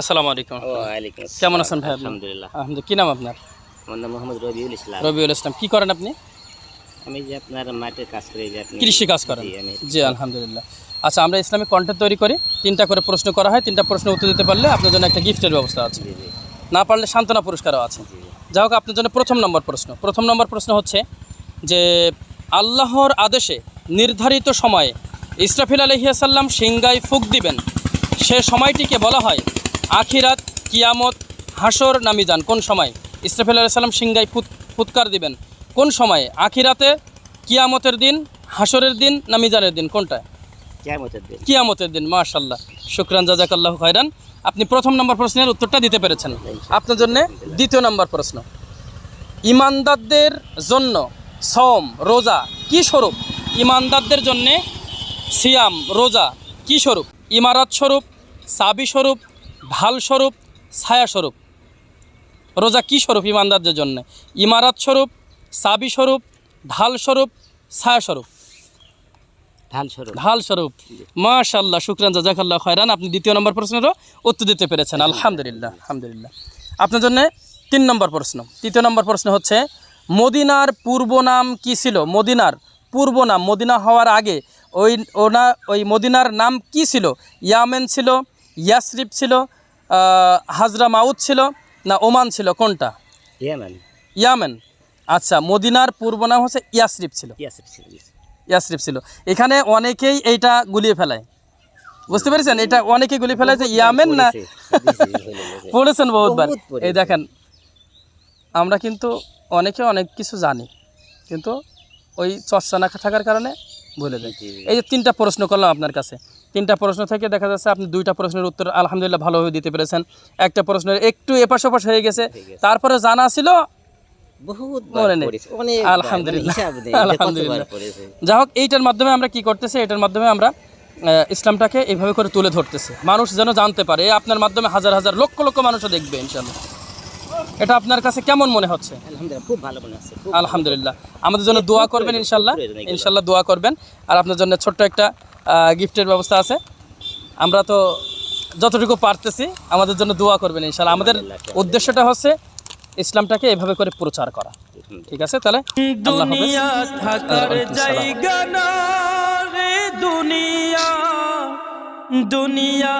আসসালামু আলাইকুম ওয়ালাইকুম কেমন আছেন ভাই আলহামদুলিল্লাহ। আলহামদুলিল্লাহ। কি নাম আপনার? আমার নাম মোহাম্মদ রবিউল ইসলাম। রবিউল ইসলাম কি করেন আপনি? আমি যে আপনার মাঠের কাজ করি যে আপনি কৃষি কাজ করেন? জি, আলহামদুলিল্লাহ। আচ্ছা আমরা ইসলামিক কন্টেন্ট তৈরি করি। তিনটা করে প্রশ্ন করা হয় তিনটা প্রশ্ন উত্তর দিতে পারলে আপনার জন্য একটা গিফটের ব্যবস্থা আছে। না পারলে সান্ত্বনা পুরস্কারও আছে। যাই হোক আপনার জন্য প্রথম নম্বর প্রশ্ন। প্রথম নম্বর প্রশ্ন হচ্ছে যে আল্লাহর আদেশে নির্ধারিত সময়ে ইসরাফিল আলহিয়াসাল্লাম সিংগায় ফুক দিবেন। সে সময়টিকে বলা হয় আখিরাত কিয়ামত হাসর নামিজান কোন সময়? ইসরাফিল আলাইসাল্লাম সিংগায় ফুত ফুৎকার দিবেন। কোন সময়ে? আখিরাতে কিয়ামতের দিন হাসরের দিন নামিজানের দিন কোনটা? কিয়ামতের দিন। কিয়ামতের দিন মাশাল্লাহ শুক্রান জাজাকাল্লাহ খয়রান। আপনি প্রথম নম্বর প্রশ্নের উত্তরটা দিতে পেরেছেন। আপনার জন্য দ্বিতীয় নম্বর প্রশ্ন। ইমানদারদের জন্য সম রোজা কি স্বরূপ? ইমানদারদের জন্যে সিয়াম রোজা কি স্বরূপ? ইমারত স্বরূপ সাবি স্বরূপ ঢাল স্বরূপ ছায়া স্বরূপ রোজা কী স্বরূপ ইমানদারদের জন্য? ইমারত স্বরূপ সাবি স্বরূপ ঢাল স্বরূপ ছায়া স্বরূপ ঢাল স্বরূপ মাশাল্লাহ শুক্রান জাজাকাল্লাহ খয়রান। আপনি দ্বিতীয় নম্বর প্রশ্নেরও উত্তর দিতে পেরেছেন। আলহামদুলিল্লাহ আলহামদুলিল্লাহ। আপনার জন্য তিন নম্বর প্রশ্ন। তৃতীয় নম্বর প্রশ্ন হচ্ছে মদিনার পূর্ব নাম কি ছিল? মদিনার পূর্ব নাম মদিনা হওয়ার আগে ওই ওনা ওই মদিনার নাম কি ছিল? ইয়ামেন ছিল ইয়াসরিফ ছিল হাজরা মাউদ ছিল না ওমান ছিল? কোনটা? ইয়ামান। ইয়ামেন। আচ্ছা মদিনার পূর্ব নাম হচ্ছে ইয়াসরিফ ছিল। ইয়াসির ছিল ইয়াসরিফ ছিল। এখানে অনেকেই এইটা গুলিয়ে ফেলায়। বুঝতে পেরেছেন? এটা অনেকেই গুলিয়ে ফেলায় যে ইয়ামেন না। পড়েছেন বহুতবার। এই দেখেন আমরা কিন্তু অনেকে অনেক কিছু জানি কিন্তু ওই চর্চা না থাকার কারণে ভুলে যাই। জি। এই যে তিনটা প্রশ্ন করলাম আপনার কাছে। তিনটা প্রশ্ন থেকে দেখা যাচ্ছে আপনি দুইটা প্রশ্নের উত্তর আলহামদুলিল্লাহ ভালোভাবে দিতে পেরেছেন। একটা প্রশ্নের একটু এপাশ ওপাশ হয়ে গেছে। তারপরে জানা ছিল মনে যে। যাই হোক এইটার মাধ্যমে আমরা কি করতেছি এটার মাধ্যমে আমরা ইসলামটাকে এইভাবে করে তুলে ধরতেছি। মানুষ যেন জানতে পারে আপনার মাধ্যমে হাজার হাজার লক্ষ লক্ষ মানুষও দেখবে ইনশাল্লাহ এটা আপনার কাছে কেমন মনে হচ্ছে? খুব ভালো মনে আলহামদুলিল্লাহ। আমাদের জন্য দোয়া করবেন ইনশাল্লাহ ইনশাল্লাহ দোয়া করবেন। আর আপনার জন্য ছোট্ট একটা গিফটের ব্যবস্থা আছে। আমরা তো যতটুকু পারতেছি আমাদের জন্য দোয়া করবেন ইনশাল্লাহ আমাদের উদ্দেশ্যটা হচ্ছে ইসলামটাকে এভাবে করে প্রচার করা। ঠিক আছে? তাহলে দুনিয়া থাকার জায়গা না রে দুনিয়া। দুনিয়া